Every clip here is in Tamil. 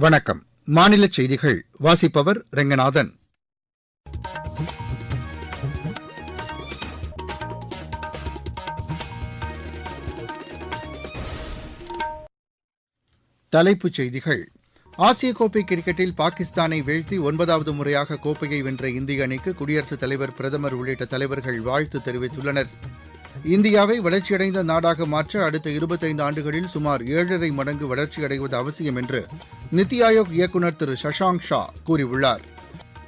வணக்கம். மாநில செய்திகள். வாசிப்பவர் ரெங்கநாதன். தலைப்புச் செய்திகள். ஆசிய கோப்பை கிரிக்கெட்டில் பாகிஸ்தானை வீழ்த்தி ஒன்பதாவது முறையாக கோப்பையை வென்ற இந்திய அணிக்கு குடியரசுத் தலைவர் பிரதமர் உள்ளிட்ட தலைவர்கள் வாழ்த்து தெரிவித்துள்ளனர். இந்தியாவை வளர்ச்சியடைந்த நாடாக மாற்ற அடுத்த இருபத்தைந்து ஆண்டுகளில் சுமார் ஏழரை மடங்கு வளர்ச்சியடைவது அவசியம் என்று நித்தி ஆயோக் இயக்குநர் திரு சஷாங்க் ஷா கூறியுள்ளார்.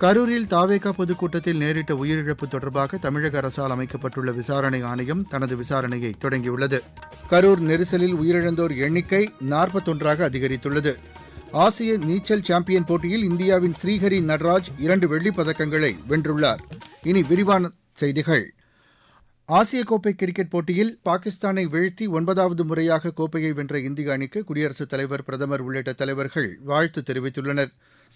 கரூரில் தாவேகா பொதுக்கூட்டத்தில் நேரிட்ட உயிரிழப்பு தொடர்பாக தமிழக அரசால் அமைக்கப்பட்டுள்ள விசாரணை ஆணையம் தனது விசாரணையை தொடங்கியுள்ளது. கரூர் நெரிசலில் உயிரிழந்தோர் எண்ணிக்கை நாற்பத்தொன்றாக அதிகரித்துள்ளது. ஆசிய நீச்சல் சாம்பியன் போட்டியில் இந்தியாவின் ஸ்ரீஹரி நட்ராஜ் இரண்டு வெள்ளிப் பதக்கங்களை வென்றுள்ளார். இனி விரிவான செய்திகள். ஆசிய கோப்பை கிரிக்கெட் போட்டியில் பாகிஸ்தானை வீழ்த்தி ஒன்பதாவது முறையாக கோப்பையை வென்ற இந்திய அணிக்கு குடியரசுத் தலைவர் பிரதமர் உள்ளிட்ட தலைவர்கள் வாழ்த்து தெரிவித்துள்ளனர்.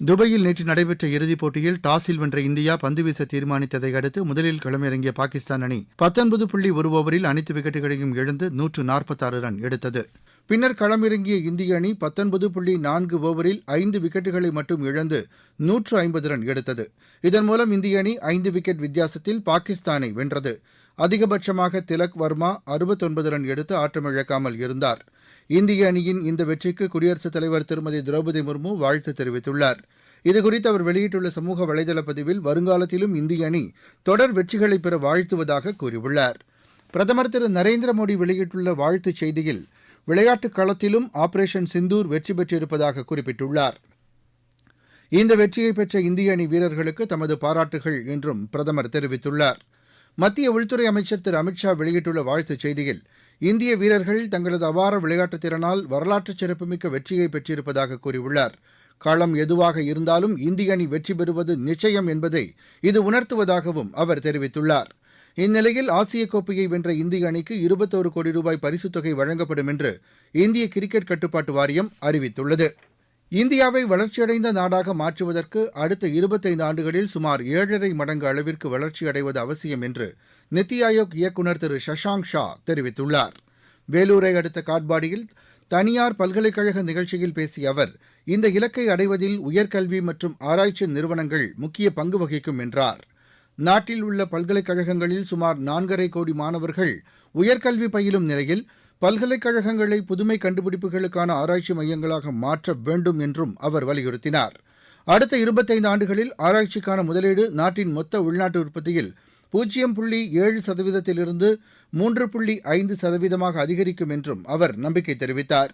துபாயில் நேற்று நடைபெற்ற இறுதிப் போட்டியில் டாஸில் வென்ற இந்தியா பந்துவீச தீர்மானித்ததை அடுத்து முதலில் களமிறங்கிய பாகிஸ்தான் அணி பத்தொன்பது புள்ளி ஒரு ஓவரில் அனைத்து விக்கெட்டுகளையும் இழந்து நூற்று நாற்பத்தாறு ரன் எடுத்தது. பின்னர் களமிறங்கிய இந்திய அணி பத்தொன்பது புள்ளி நான்கு ஓவரில் ஐந்து விக்கெட்டுகளை மட்டும் இழந்து நூற்று ஐம்பது ரன் எடுத்தது. இதன் மூலம் இந்திய அணி ஐந்து விக்கெட் வித்தியாசத்தில் பாகிஸ்தானை வென்றது. அதிகபட்சமாக திலக் வர்மா அறுபத்தொன்பது ரன் எடுத்து ஆட்டமிழக்காமல் இருந்தார். இந்திய அணியின் இந்த வெற்றிக்கு குடியரசுத் தலைவர் திருமதி திரௌபதி முர்மு வாழ்த்து தெரிவித்துள்ளார். இதுகுறித்து அவர் வெளியிட்டுள்ள சமூக வலைதள பதிவில் வருங்காலத்திலும் இந்திய அணி தொடர் வெற்றிகளை பெற வாழ்த்துவதாக கூறியுள்ளார். பிரதமர் திரு நரேந்திர மோடி வெளியிட்டுள்ள வாழ்த்துச் செய்தியில் விளையாட்டுக் களத்திலும் ஆபரேஷன் சிந்தூர் வெற்றி பெற்றிருப்பதாக குறிப்பிட்டுள்ளார். இந்த வெற்றியை பெற்ற இந்திய அணி வீரர்களுக்கு தமது பாராட்டுகள் என்றும் பிரதமர் தெரிவித்துள்ளார். மத்திய உள்துறை அமைச்சர் திரு அமித்ஷா வெளியிட்டுள்ள வாழ்த்துச் செய்தியில் இந்திய வீரர்கள் தங்களது அபார விளையாட்டுத் திறனால் வரலாற்று சிறப்புமிக்க வெற்றியை பெற்றிருப்பதாக கூறியுள்ளார். களம் எதுவாக இருந்தாலும் இந்திய அணி வெற்றி பெறுவது நிச்சயம் என்பதை இது உணர்த்துவதாகவும் அவர் தெரிவித்துள்ளார். இந்நிலையில் ஆசிய கோப்பையை வென்ற இந்திய அணிக்கு இருபத்தோரு கோடி ரூபாய் பரிசுத் தொகை வழங்கப்படும் என்று இந்திய கிரிக்கெட் கட்டுப்பாட்டு வாரியம் அறிவித்துள்ளது. இந்தியாவை வளர்ச்சியடைந்த நாடாக மாற்றுவதற்கு அடுத்த இருபத்தைந்து ஆண்டுகளில் சுமார் ஏழரை மடங்கு அளவிற்கு வளர்ச்சியடைவது அவசியம் என்று நித்தி ஆயோக் இயக்குநர் திரு சஷாங்க் ஷா தெரிவித்துள்ளார். வேலூரை அடுத்த காட்பாடியில் தனியார் பல்கலைக்கழக நிகழ்ச்சியில் பேசிய அவர் இந்த இலக்கை அடைவதில் உயர்கல்வி மற்றும் ஆராய்ச்சி நிறுவனங்கள் முக்கிய பங்கு வகிக்கும் என்றார். நாட்டில் உள்ள பல்கலைக்கழகங்களில் சுமார் நான்கரை கோடி மாணவர்கள் உயர்கல்வி பயிலும் நிலையில் பல்கலைக்கழகங்களை புதுமை கண்டுபிடிப்புகளுக்கான ஆராய்ச்சி மையங்களாக மாற்ற வேண்டும் என்றும் அவர் வலியுறுத்தினார். அடுத்த இருபத்தைந்து ஆண்டுகளில் ஆராய்ச்சிக்கான முதலீடு நாட்டின் மொத்த உள்நாட்டு உற்பத்தியில் பூஜ்ஜியம் புள்ளி ஏழு சதவீதத்திலிருந்து மூன்று புள்ளி ஐந்து சதவீதமாக அதிகரிக்கும் என்றும் அவர் நம்பிக்கை தெரிவித்தார்.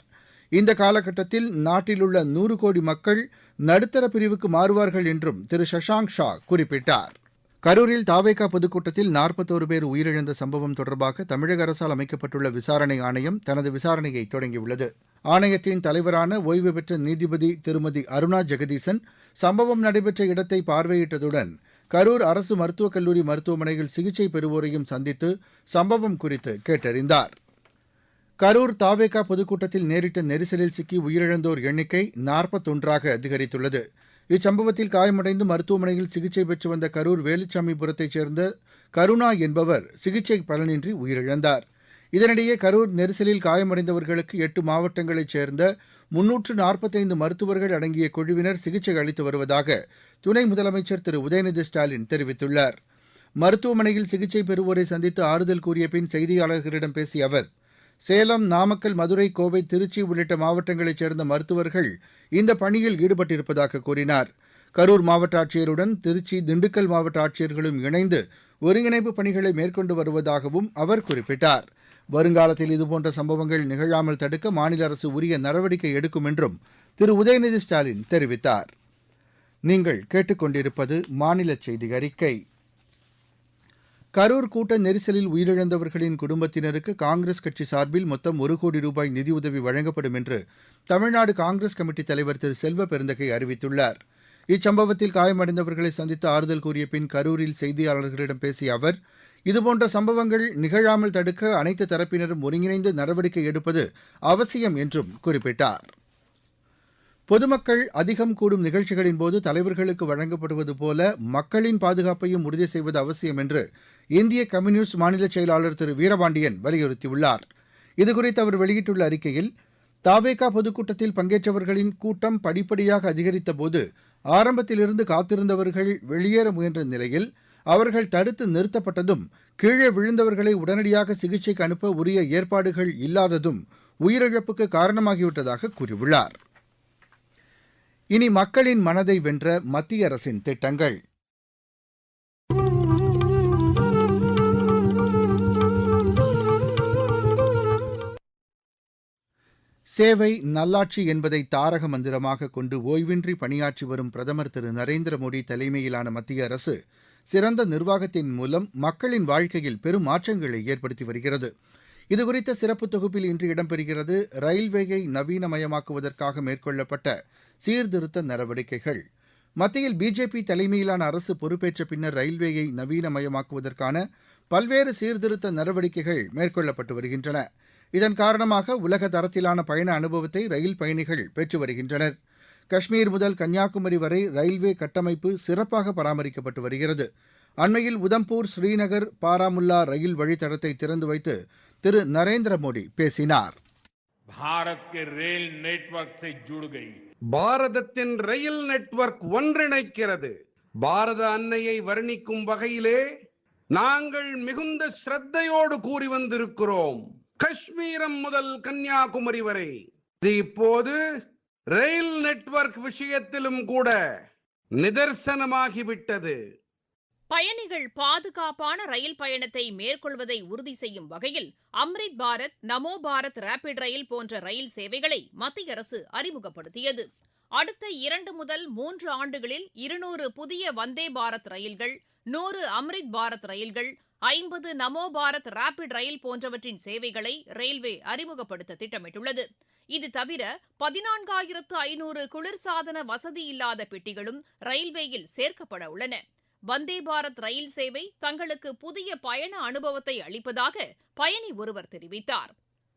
இந்த காலகட்டத்தில் நாட்டில் உள்ள நூறு கோடி மக்கள் நடுத்தர பிரிவுக்கு மாறுவார்கள் என்றும் திரு சஷாங்க் ஷா குறிப்பிட்டார். கரூரில் தாவேகா பொதுக்கூட்டத்தில் நாற்பத்தோரு பேர் உயிரிழந்த சம்பவம் தொடர்பாக தமிழக அரசால் அமைக்கப்பட்டுள்ள விசாரணை ஆணையம் தனது விசாரணையை தொடங்கியுள்ளது. ஆணையத்தின் தலைவரான ஓய்வு பெற்ற நீதிபதி திருமதி அருணா ஜெகதீசன் சம்பவம் நடைபெற்ற இடத்தை பார்வையிட்டதுடன் கரூர் அரசு மருத்துவக் கல்லூரி மருத்துவமனையில் சிகிச்சை பெறுவோரையும் சந்தித்து சம்பவம் குறித்து கேட்டறிந்தார். கரூர் தாவேகா பொதுக்கூட்டத்தில் நேரிட்ட நெரிசலில் சிக்கி உயிரிழந்தோர் எண்ணிக்கை நாற்பத்தொன்றாக அதிகரித்துள்ளது. இச்சம்பவத்தில் காயமடைந்து மருத்துவமனையில் சிகிச்சை பெற்று வந்த கரூர் வேலுச்சாமிபுரத்தைச் சேர்ந்த கருணா என்பவர் சிகிச்சை பலனின்றி உயிரிழந்தார். இதனிடையே கரூர் நெரிசலில் காயமடைந்தவர்களுக்கு எட்டு மாவட்டங்களைச் சேர்ந்த முன்னூற்று நாற்பத்தைந்து மருத்துவர்கள் அடங்கிய குழுவினர் சிகிச்சை அளித்து வருவதாக துணை முதலமைச்சர் திரு. உதயநிதி ஸ்டாலின் தெரிவித்துள்ளார். மருத்துவமனையில் சிகிச்சை பெறுவோரை சந்தித்து ஆறுதல் கூறிய பின் செய்தியாளர்களிடம் பேசிய அவர் சேலம் நாமக்கல் மதுரை கோவை திருச்சி உள்ளிட்ட மாவட்டங்களைச் சேர்ந்த மருத்துவர்கள் இந்த பணியில் ஈடுபட்டிருப்பதாக கூறினார். கரூர் மாவட்ட ஆட்சியருடன் திருச்சி திண்டுக்கல் மாவட்ட ஆட்சியர்களும் இணைந்து ஒருங்கிணைப்பு பணிகளை மேற்கொண்டு வருவதாகவும் அவர் குறிப்பிட்டார். வருங்காலத்தில் இதுபோன்ற சம்பவங்கள் நிகழாமல் தடுக்க மாநில அரசு உரிய நடவடிக்கை எடுக்கும் என்றும் திரு. உதயநிதி ஸ்டாலின் தெரிவித்தார். நீங்கள் கேட்டுக்கொண்டிருப்பது மாநில செய்தி அறிக்கை. கரூர் கூட்ட நெரிசலில் உயிரிழந்தவர்களின் குடும்பத்தினருக்கு காங்கிரஸ் கட்சி சார்பில் மொத்தம் ஒரு கோடி ரூபாய் நிதியுதவி வழங்கப்படும் என்று தமிழ்நாடு காங்கிரஸ் கமிட்டி தலைவர் திரு செல்வ பெருந்தகை அறிவித்துள்ளார். இச்சம்பவத்தில் காயமடைந்தவர்களை சந்தித்து ஆறுதல் கூறிய பின் கரூரில் செய்தியாளர்களிடம் பேசிய அவர் இதுபோன்ற சம்பவங்கள் நிகழாமல் தடுக்க அனைத்து தரப்பினரும் ஒருங்கிணைந்து நடவடிக்கை எடுப்பது அவசியம் என்றும் குறிப்பிட்டார். பொதுமக்கள் அதிகம் கூடும் நிகழ்ச்சிகளின் போது தலைவர்களுக்கு வழங்கப்படுவது போல மக்களின் பாதுகாப்பையும் உறுதி செய்வது அவசியம் என்று இந்திய கம்யூனிஸ்ட் மாநில செயலாளர் திரு வீரபாண்டியன் வலியுறுத்தியுள்ளார். இதுகுறித்து அவர் வெளியிட்டுள்ள அறிக்கையில் தாவேகா பொதுக்கூட்டத்தில் பங்கேற்றவர்களின் கூட்டம் படிப்படியாக அதிகரித்தபோது ஆரம்பத்திலிருந்து காத்திருந்தவர்கள் வெளியேற முயன்ற நிலையில் அவர்கள் தடுத்து நிறுத்தப்பட்டதும் கீழே விழுந்தவர்களை உடனடியாக சிகிச்சைக்கு அனுப்ப உரிய ஏற்பாடுகள் இல்லாததும் உயிரிழப்புக்கு காரணமாகிவிட்டதாக கூறியுள்ளார். இனி மக்களின் மனதை வென்ற மத்திய அரசின் திட்டங்கள். சேவை நல்லாட்சி என்பதை தாரக மந்திரமாக கொண்டு ஓய்வின்றி பணியாற்றி வரும் பிரதமர் திரு. நரேந்திர மோடி தலைமையிலான மத்திய அரசு சிறந்த நிர்வாகத்தின் மூலம் மக்களின் வாழ்க்கையில் பெரும் மாற்றங்களை ஏற்படுத்தி வருகிறது. இதுகுறித்த சிறப்பு தொகுப்பில் இன்று இடம்பெறுகிறது ரயில்வேயை நவீனமயமாக்குவதற்காக மேற்கொள்ளப்பட்ட சீர்திருத்த நடவடிக்கைகள். மத்தியில் பிஜேபி தலைமையிலான அரசு பொறுப்பேற்ற பின்னர் ரயில்வேயை நவீனமயமாக்குவதற்கான பல்வேறு சீர்திருத்த நடவடிக்கைகள் மேற்கொள்ளப்பட்டு வருகின்றன. இதன் காரணமாக உலக தரத்திலான பயண அனுபவத்தை ரயில் பயணிகள் பெற்று வருகின்றனர். காஷ்மீர் முதல் கன்னியாகுமரி வரை ரயில்வே கட்டமைப்பு சிறப்பாக பராமரிக்கப்பட்டு வருகிறது. அண்மையில் உதம்பூர் ஸ்ரீநகர் பாராமுல்லா ரயில் வழித்தடத்தை திறந்து வைத்து திரு நரேந்திர மோடி பேசினார். நெட்வொர்க் பாரதத்தின் ரயில் நெட்வொர்க் ஒன்றிணைக்கிறது. பாரத அன்னையை வர்ணிக்கும் வகையிலே நாங்கள் மிகுந்த சிரத்தையோடு கூறி வந்திருக்கிறோம். காஷ்மீரம் முதல் கன்னியாகுமரி வரை. இது இப்போது ரயில் நெட்வொர்க் விஷயத்திலும் கூட நிதர்சனமாகிவிட்டது. பயணிகள் பாதுகாப்பான ரயில் பயணத்தை மேற்கொள்வதை உறுதி செய்யும் வகையில் அம்ரித் பாரத் நமோ பாரத் ரேபிட் ரயில் போன்ற ரயில் சேவைகளை மத்திய அரசு அறிமுகப்படுத்தியது. அடுத்த இரண்டு முதல் மூன்று ஆண்டுகளில் இருநூறு புதிய வந்தே பாரத் ரயில்கள் நூறு அம்ரித் பாரத் ரயில்கள் ஐம்பது நமோ பாரத் ரேபிட் ரயில் போன்றவற்றின் சேவைகளை ரயில்வே அறிமுகப்படுத்த திட்டமிட்டுள்ளது. இது தவிர பதினான்காயிரத்து ஐநூறு குளிர்சாதன வசதி இல்லாத பெட்டிகளும் ரயில்வேயில் சேர்க்கப்பட உள்ளன. வந்தே பாரத் ரயில் சேவை தங்களுக்கு புதிய பயண அனுபவத்தை அளிப்பதாக பயணி ஒருவர் தெரிவித்தார்.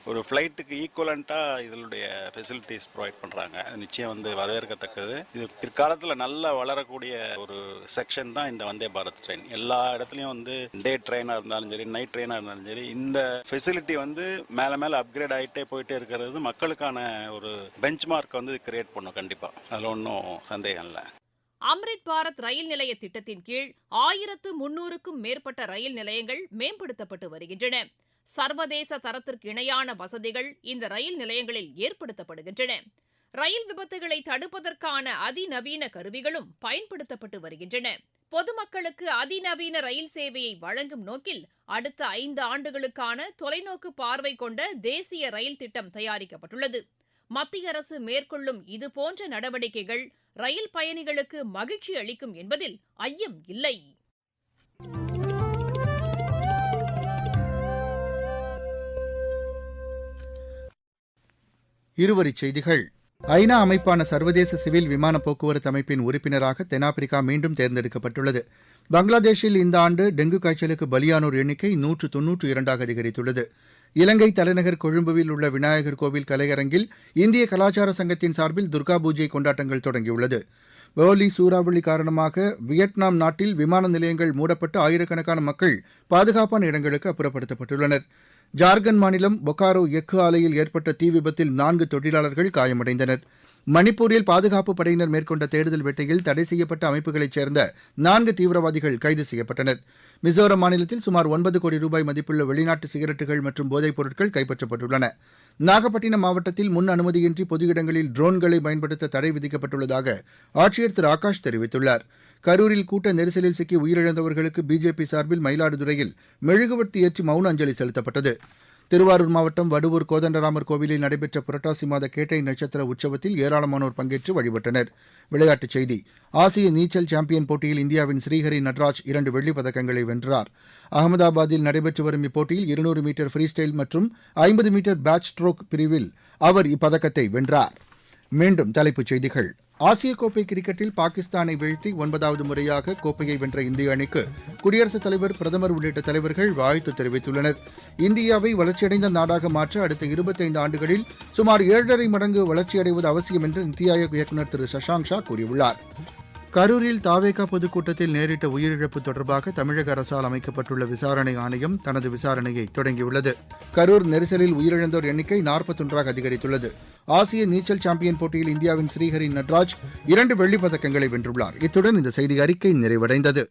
ஒரு ஃப்ளைட்டுக்கு ஈக்குவலண்ட்டாக இதனுடைய ஃபெசிலிட்டிஸ் ப்ரொவைட் பண்ணுறாங்க நிச்சயம் வந்து வரவேற்கத்தக்கது. இது பிற்காலத்தில் நல்லா வளரக்கூடிய ஒரு செக்ஷன் தான் இந்த வந்தே பாரத் ட்ரெயின் எல்லா இடத்துலையும் வந்து டே ட்ரெயினாக இருந்தாலும் சரி நைட் ட்ரெயினாக இருந்தாலும் சரி இந்த ஃபெசிலிட்டி வந்து மேலே மேலே அப்கிரேட் ஆகிட்டே போயிட்டே இருக்கிறது. மக்களுக்கான ஒரு பெஞ்ச் மார்க் வந்து கிரியேட் பண்ணும் கண்டிப்பாக அதில் ஒன்றும் சந்தேகம் இல்லை. அம்ரித் பாரத் ரயில் நிலைய திட்டத்தின் கீழ் ஆயிரத்து முன்னூறுக்கும் மேற்பட்ட ரயில் நிலையங்கள் மேம்படுத்தப்பட்டு வருகின்றன. சர்வதேச தரத்திற்கு இணையான வசதிகள் இந்த ரயில் நிலையங்களில் ஏற்படுத்தப்படுகின்றன. ரயில் விபத்துகளை தடுப்பதற்கான அதிநவீன கருவிகளும் பயன்படுத்தப்பட்டு வருகின்றன. பொதுமக்களுக்கு அதிநவீன ரயில் சேவையை வழங்கும் நோக்கில் அடுத்த ஐந்து ஆண்டுகளுக்கான தொலைநோக்கு பார்வை கொண்ட தேசிய ரயில் திட்டம் தயாரிக்கப்பட்டுள்ளது. மத்திய அரசு மேற்கொள்ளும் இதுபோன்ற நடவடிக்கைகள் ரயில் பயணிகளுக்கு மகிழ்ச்சி அளிக்கும் என்பதில் ஐயம் இல்லை. இருவரிச் செய்திகள். ஐநா அமைப்பான சர்வதேச சிவில் விமான போக்குவரத்து அமைப்பின் உறுப்பினராக தென்னாப்பிரிக்கா மீண்டும் தேர்ந்தெடுக்கப்பட்டுள்ளது. பங்களாதேஷில் இந்த ஆண்டு டெங்கு காய்ச்சலுக்கு பலியானோர் எண்ணிக்கை நூற்று தொன்னூற்று இரண்டாக அதிகரித்துள்ளது. இலங்கை தலைநகர் கொழும்புவில் உள்ள விநாயகர் கோவில் கலையரங்கில் இந்திய கலாச்சார சங்கத்தின் சார்பில் துர்கா பூஜை கொண்டாட்டங்கள் தொடங்கியுள்ளது. போலி சூறாவளி காரணமாக வியட்நாம் நாட்டில் விமான நிலையங்கள் மூடப்பட்டு ஆயிரக்கணக்கான மக்கள் பாதுகாப்பான இடங்களுக்கு அப்புறப்படுத்தப்பட்டுள்ளனர். ஜார்க்கண்ட் மாநிலம் பொக்காரோ எஃகு ஆலையில் ஏற்பட்ட தீ விபத்தில் நான்கு தொழிலாளர்கள் காயமடைந்தனர். மணிப்பூரில் பாதுகாப்பு படையினர் மேற்கொண்ட தேடுதல் வேட்டையில் தடை செய்யப்பட்ட அமைப்புகளைச் சேர்ந்த நான்கு தீவிரவாதிகள் கைது செய்யப்பட்டனர். மிசோரம் மாநிலத்தில் சுமார் ஒன்பது கோடி ரூபாய் மதிப்புள்ள வெளிநாட்டு சிகரெட்டுகள் மற்றும் போதைப் பொருட்கள் கைப்பற்றப்பட்டுள்ளன. நாகப்பட்டினம் மாவட்டத்தில் முன் அனுமதியின்றி பொது இடங்களில் ட்ரோன்களை பயன்படுத்த தடை விதிக்கப்பட்டுள்ளதாக ஆட்சியர் திரு ஆகாஷ் தெரிவித்துள்ளார். கரூரில் கூட்ட நெரிசலில் சிக்கி உயிரிழந்தவர்களுக்கு பிஜேபி சார்பில் மயிலாடுதுறையில் மெழுகுவர்த்தி ஏற்றி மௌன அஞ்சலி செலுத்தப்பட்டது. திருவாரூர் மாவட்டம் வடுவூர் கோதண்டராமர் கோவிலில் நடைபெற்ற புரட்டாசி மாத கேட்டை நட்சத்திர உற்சவத்தில் ஏராளமானோர் பங்கேற்று வழிபட்டனர். விளையாட்டுச் செய்தி. ஆசிய நீச்சல் சாம்பியன் போட்டியில் இந்தியாவின் ஸ்ரீஹரி நட்ராஜ் இரண்டு வெள்ளிப் பதக்கங்களை வென்றார். அகமதாபாத்தில் நடைபெற்று வரும் இப்போட்டியில் இருநூறு மீட்டர் ஃப்ரீ ஸ்டைல் மற்றும் ஐம்பது மீட்டர் பேட்ச் ஸ்ட்ரோக் பிரிவில் அவர் இப்பதக்கத்தை வென்றார். மீண்டும் தலைப்புச் செய்திகள். ஆசிய கோப்பை கிரிக்கெட்டில் பாகிஸ்தானை வீழ்த்தி ஒன்பதாவது முறையாக கோப்பையை வென்ற இந்திய அணிக்கு குடியரசுத் தலைவர் பிரதமர் உள்ளிட்ட தலைவர்கள் வாழ்த்து தெரிவித்துள்ளனர். இந்தியாவை வளர்ச்சியடைந்த நாடாக மாற்ற அடுத்த இருபத்தைந்து ஆண்டுகளில் சுமார் ஏழரை மடங்கு வளர்ச்சியடைவது அவசியம் என்று நித்தி ஆயோக் இயக்குநர் திரு சஷாங்க் ஷா கூறியுள்ளார். கரூரில் தாவேகா பொதுக்கூட்டத்தில் நேரிட்ட உயிரிழப்பு தொடர்பாக தமிழக அரசால் அமைக்கப்பட்டுள்ள விசாரணை ஆணையம் தனது விசாரணையை தொடங்கியுள்ளது. கரூர் நெரிசலில் உயிரிழந்தோர் எண்ணிக்கை நாற்பத்தொன்றாக அதிகரித்துள்ளது. ஆசிய நீச்சல் சாம்பியன் போட்டியில் இந்தியாவின் ஸ்ரீஹரி நட்ராஜ் இரண்டு வெள்ளிப் பதக்கங்களை வென்றுள்ளார். இத்துடன் இந்த செய்தி அறிக்கை நிறைவடைந்தது.